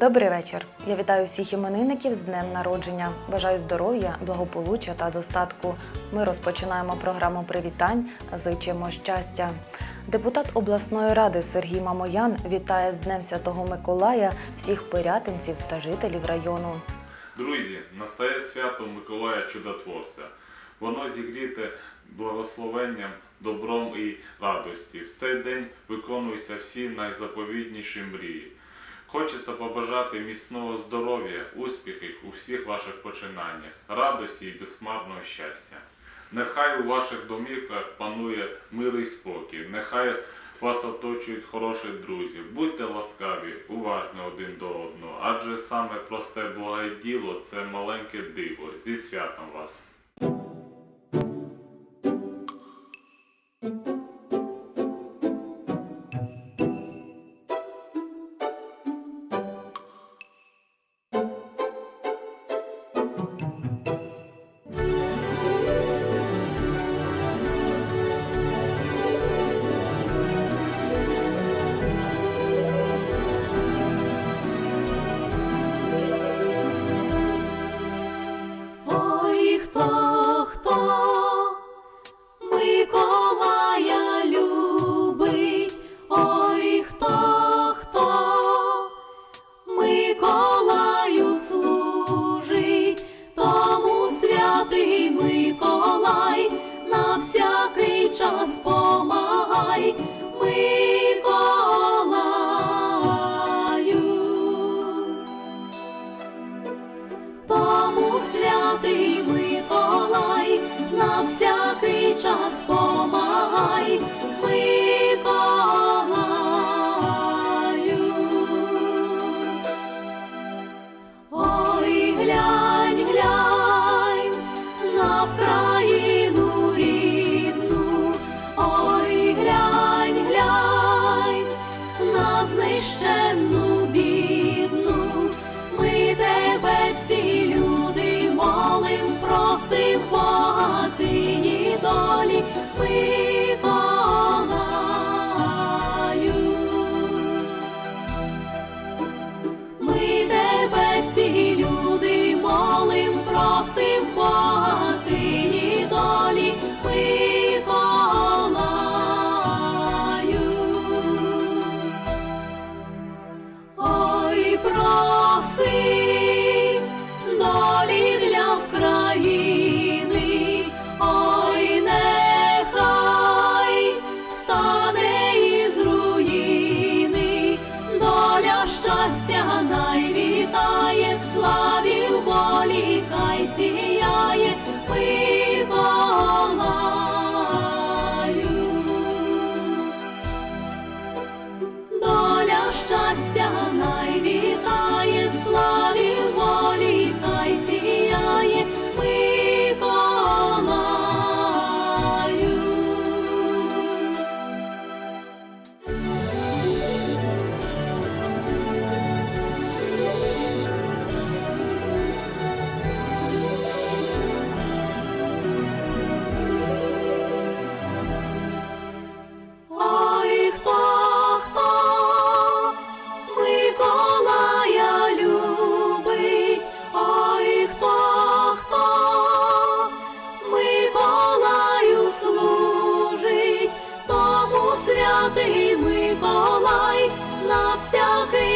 Добрий вечір. Я вітаю всіх іменинників з днем народження. Бажаю здоров'я, благополуччя та достатку. Ми розпочинаємо програму привітань. Зичимо щастя. Депутат обласної ради Сергій Мамоян вітає з Днем Святого Миколая всіх пирятинців та жителів району. Друзі, настає свято Миколая Чудотворця. Воно зігріте благословенням, добром і радості. В цей день виконуються всі найзаповідніші мрії. Хочеться побажати міцного здоров'я, успіхів у всіх ваших починаннях, радості і безхмарного щастя. Нехай у ваших домівках панує мир і спокій, нехай вас оточують хороші друзі. Будьте ласкаві, уважні один до одного, адже саме просте благе діло це маленьке диво. Зі святом вас! Святий Миколай на всякий час помагай Миколаю. Ой, глянь, глянь на Вкраїну рідну, ой, глянь, глянь на знищену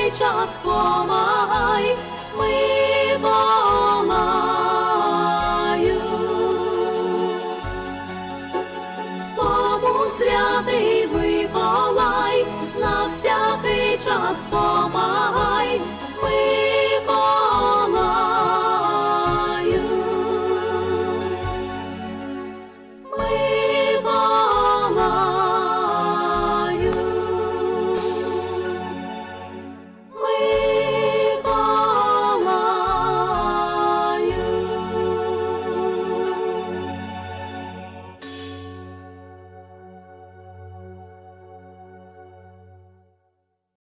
цей час помагай, Миколаю. Тому святий